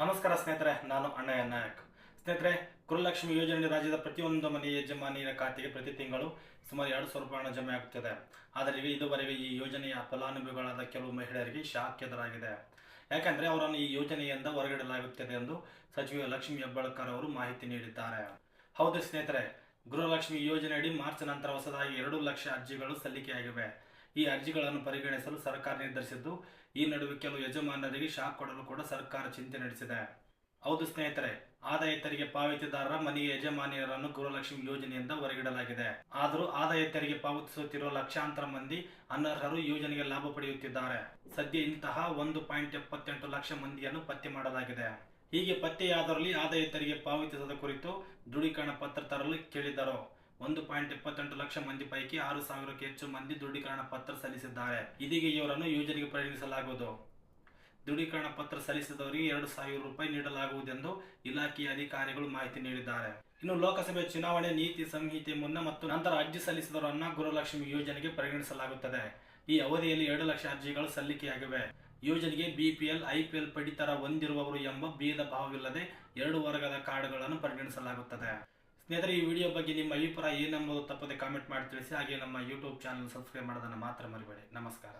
ನಮಸ್ಕಾರ ಸ್ನೇಹಿತರೆ, ನಾನು ಅಣ್ಣಯ್ಯ ನಾಯಕ್. ಸ್ನೇಹಿತರೆ ಗೃಹಲಕ್ಷ್ಮಿ ಯೋಜನೆ ರಾಜ್ಯದ ಪ್ರತಿಯೊಂದು ಮನೆ ಯಜಮಾನಿಯ ಖಾತೆಗೆ ಪ್ರತಿ ತಿಂಗಳು ಸುಮಾರು ಎರಡು ಸಾವಿರ ರೂಪಾಯಿ ಹಣ ಜಮೆ ಆಗುತ್ತದೆ. ಆದರೆ ಇದುವರೆಗೆ ಈ ಯೋಜನೆಯ ಫಲಾನುಭವಿಗಳಾದ ಕೆಲವು ಮಹಿಳೆಯರಿಗೆ ಶಾಕ್ ಎದುರಾಗಿದೆ. ಯಾಕಂದ್ರೆ ಅವರನ್ನು ಈ ಯೋಜನೆಯಿಂದ ಹೊರಗಿಡಲಾಗುತ್ತದೆ ಎಂದು ಸಚಿವ ಲಕ್ಷ್ಮಿ ಹೆಬ್ಬಾಳ್ಕರ್ ಅವರು ಮಾಹಿತಿ ನೀಡಿದ್ದಾರೆ. ಹೌದು ಸ್ನೇಹಿತರೆ, ಗೃಹಲಕ್ಷ್ಮಿ ಯೋಜನೆಯಡಿ ಮಾರ್ಚ್ ನಂತರ ಹೊಸದಾಗಿ ಎರಡು ಲಕ್ಷ ಅರ್ಜಿಗಳು ಸಲ್ಲಿಕೆಯಾಗಿವೆ. ಈ ಅರ್ಜಿಗಳನ್ನು ಪರಿಗಣಿಸಲು ಸರ್ಕಾರ ನಿರ್ಧರಿಸಿದ್ದು, ಈ ನಡುವೆ ಕೆಲವು ಯಜಮಾನರಿಗೆ ಶಾಕ್ ಕೊಡಲು ಕೂಡ ಸರ್ಕಾರ ಚಿಂತೆ ನಡೆಸಿದೆ. ಹೌದು ಸ್ನೇಹಿತರೆ, ಆದಾಯ ತೆರಿಗೆ ಪಾವತಿದಾರರ ಮನೆಯ ಯಜಮಾನಿಯರನ್ನು ಗೃಹಲಕ್ಷ್ಮಿ ಯೋಜನೆಯಿಂದ ಹೊರಗಿಡಲಾಗಿದೆ. ಆದರೂ ಆದಾಯ ತೆರಿಗೆ ಪಾವತಿಸುತ್ತಿರುವ ಲಕ್ಷಾಂತರ ಮಂದಿ ಅನರ್ಹರು ಯೋಜನೆಗೆ ಲಾಭ ಪಡೆಯುತ್ತಿದ್ದಾರೆ. ಸದ್ಯ ಇಂತಹ ಒಂದು ಪಾಯಿಂಟ್ ಎಪ್ಪತ್ತೆಂಟು ಲಕ್ಷ ಮಂದಿಯನ್ನು ಪತ್ತೆ ಮಾಡಲಾಗಿದೆ. ಹೀಗೆ ಪತ್ತೆಯಾದರಲ್ಲಿ ಆದಾಯ ತೆರಿಗೆ ಪಾವತಿಸದ ಕುರಿತು ದೃಢೀಕರಣ ಪತ್ರ ತರಲು ಕೇಳಿದ್ದರು. ಒಂದು ಪಾಯಿಂಟ್ ಇಪ್ಪತ್ತೆಂಟು ಲಕ್ಷ ಮಂದಿ ಪೈಕಿ ಆರು ಸಾವಿರಕ್ಕೆ ಹೆಚ್ಚು ಮಂದಿ ದೃಢೀಕರಣ ಪತ್ರ ಸಲ್ಲಿಸಿದ್ದಾರೆ. ಇದೀಗ ಇವರನ್ನು ಯೋಜನೆಗೆ ಪರಿಗಣಿಸಲಾಗುವುದು. ದೃಢೀಕರಣ ಪತ್ರ ಸಲ್ಲಿಸಿದವರಿಗೆ ಎರಡು ಸಾವಿರ ರೂಪಾಯಿ ನೀಡಲಾಗುವುದೆಂದು ಇಲಾಖೆಯ ಅಧಿಕಾರಿಗಳು ಮಾಹಿತಿ ನೀಡಿದ್ದಾರೆ. ಇನ್ನು ಲೋಕಸಭೆ ಚುನಾವಣೆ ನೀತಿ ಸಂಹಿತೆ ಮುನ್ನ ಮತ್ತು ನಂತರ ಅರ್ಜಿ ಸಲ್ಲಿಸಿದವರನ್ನ ಗುರುಲಕ್ಷ್ಮಿ ಯೋಜನೆಗೆ ಪರಿಗಣಿಸಲಾಗುತ್ತದೆ. ಈ ಅವಧಿಯಲ್ಲಿ ಎರಡು ಲಕ್ಷ ಅರ್ಜಿಗಳು ಸಲ್ಲಿಕೆಯಾಗಿವೆ. ಯೋಜನೆಗೆ ಬಿಪಿಎಲ್, ಐಪಿಎಲ್ ಪಡಿತರ ಹೊಂದಿರುವವರು ಎಂಬ ಭೇದ ಭಾವವಿಲ್ಲದೆ ಎರಡು ವರ್ಗದ ಕಾರ್ಡ್ಗಳನ್ನು ಪರಿಗಣಿಸಲಾಗುತ್ತದೆ. ಸ್ನೇಹಿತರೆ, ಈ ವಿಡಿಯೋ ಬಗ್ಗೆ ನಿಮ್ಮ ಅಭಿಪ್ರಾಯ ಏನೆಂಬುದು ತಪ್ಪದೆ ಕಾಮೆಂಟ್ ಮಾಡಿ ತಿಳಿಸಿ, ಹಾಗೆ ನಮ್ಮ ಯೂಟ್ಯೂಬ್ ಚಾನಲ್ ಸಬ್ಸ್ಕ್ರೈಬ್ ಮಾಡೋದನ್ನು ಮಾತ್ರ ಮರಿಬೇಡಿ. ನಮಸ್ಕಾರ.